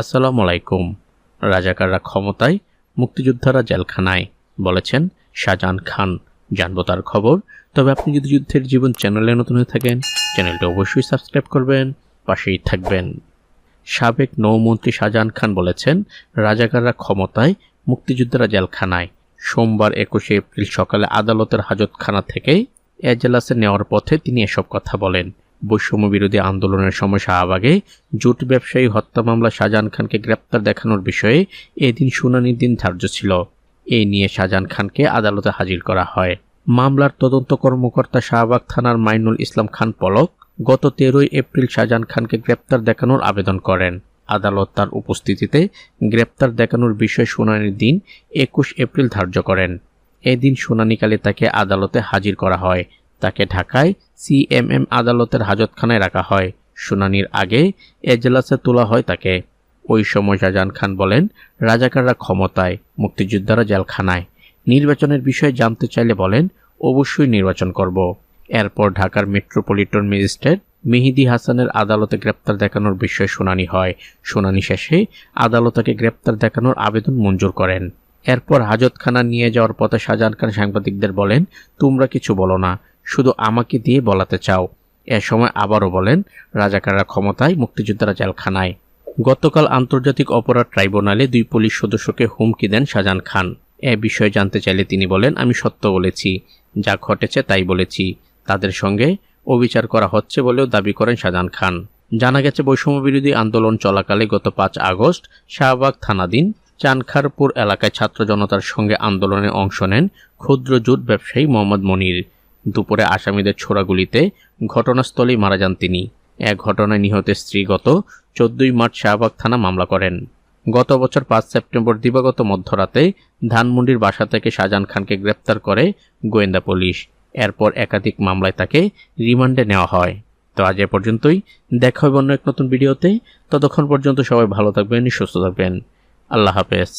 আসসালামু আলাইকুম রাজাকাররা ক্ষমতায়, মুক্তিযোদ্ধারা জেলখানায়, বলেছেন শাহজাহান খান। জানব তার খবর। তবে আপনি যদি যুদ্ধের জীবন চ্যানেলে নতুন হয়ে থাকেন, চ্যানেলটি অবশ্যই সাবস্ক্রাইব করবেন, পাশেই থাকবেন। সাবেক নৌমন্ত্রী শাহজাহান খান বলেছেন, রাজাকাররা ক্ষমতায়, মুক্তিযোদ্ধারা জেলখানায়। সোমবার একুশে এপ্রিল সকালে আদালতের হাজতখানা থেকে এজলাসে নেওয়ার পথে তিনি এসব কথা বলেন। বৈষম্য বিরোধী আন্দোলনের সময় শাহবাগে জোট ব্যবসায়ী হত্যা মামলা শাহজাহান খানকে গ্রেপ্তার দেখানোর বিষয়ে এদিন শুনানির দিন ধার্য ছিল। এই নিয়ে শাহজাহান খানকে আদালতে হাজির করা হয়। মামলার তদন্ত কর্মকর্তা শাহবাগ থানার মাইনুল ইসলাম খান পলক গত তেরোই এপ্রিল শাহজাহান খানকে গ্রেপ্তার দেখানোর আবেদন করেন। আদালত তার উপস্থিতিতে গ্রেপ্তার দেখানোর বিষয়ে শুনানির দিন একুশ এপ্রিল ধার্য করেন। এদিন শুনানিকালে তাকে আদালতে হাজির করা হয়। তাকে ঢাকায় সিএমএম আদালতের হাজতখানায় রাখা হয়। শুনানির আগে এজলাসে তোলা হয় তাকে। ওই সময় শাহজাহান খান বলেন, রাজাকাররা ক্ষমতায়, মুক্তিযোদ্ধারা জেলখানায়। নির্বাচনের বিষয়ে জানতে চাইলে বলেন, অবশ্যই নির্বাচন করব। এরপর ঢাকার মেট্রোপলিটন ম্যাজিস্ট্রেট মেহিদি হাসানের আদালতে গ্রেপ্তার দেখানোর বিষয়ে শুনানি হয়। শুনানি শেষে আদালত তাকে গ্রেপ্তার দেখানোর আবেদন মঞ্জুর করেন। এরপর হাজতখানা নিয়ে যাওয়ার পথে শাহজাহান খান সাংবাদিকদের বলেন, তোমরা কিছু বলো না। শুধু আমাকে দিয়ে বলাতে চাও। এ সময় আবারও বলেন, রাজাকাররা ক্ষমতায়, মুক্তিযোদ্ধারা জেলখানায়। গতকাল আন্তর্জাতিক অপরাধ ট্রাইব্যুনালে দুই পুলিশ সদস্যকে হুমকি দেন শাহজাহান খান। এ বিষয়ে জানতে চাইলে তিনি বলেন, আমি সত্য বলেছি। যা ঘটেছে তাই বলেছি। তাদের সঙ্গে অবিচার করা হচ্ছে বলেও দাবি করেন শাহজাহান খান। জানা গেছে, বৈষম্য বিরোধী আন্দোলন চলাকালে গত পাঁচ আগস্ট শাহবাগ থানাধীন চানখারপুর এলাকায় ছাত্র জনতার সঙ্গে আন্দোলনে অংশ নেন ক্ষুদ্র জুট ব্যবসায়ী মোহাম্মদ মনির। দুপুরে আসামিদের ছোড়াগুলিতে ঘটনাস্থলেই মারা যান তিনি। এক ঘটনায় নিহতের স্ত্রী গত চোদ্দই মার্চ শাহবাগ থানা মামলা করেন। গত বছর পাঁচ সেপ্টেম্বর দিবাগত মধ্যরাতে ধানমন্ডির বাসা থেকে শাহজাহান খানকে গ্রেপ্তার করে গোয়েন্দা পুলিশ। এরপর একাধিক মামলায় তাকে রিমান্ডে নেওয়া হয়। তো আজ এ পর্যন্তই। দেখা হবে অন্য এক নতুন ভিডিওতে। ততক্ষণ পর্যন্ত সবাই ভালো থাকবেন, সুস্থ থাকবেন। আল্লাহ হাফেজ।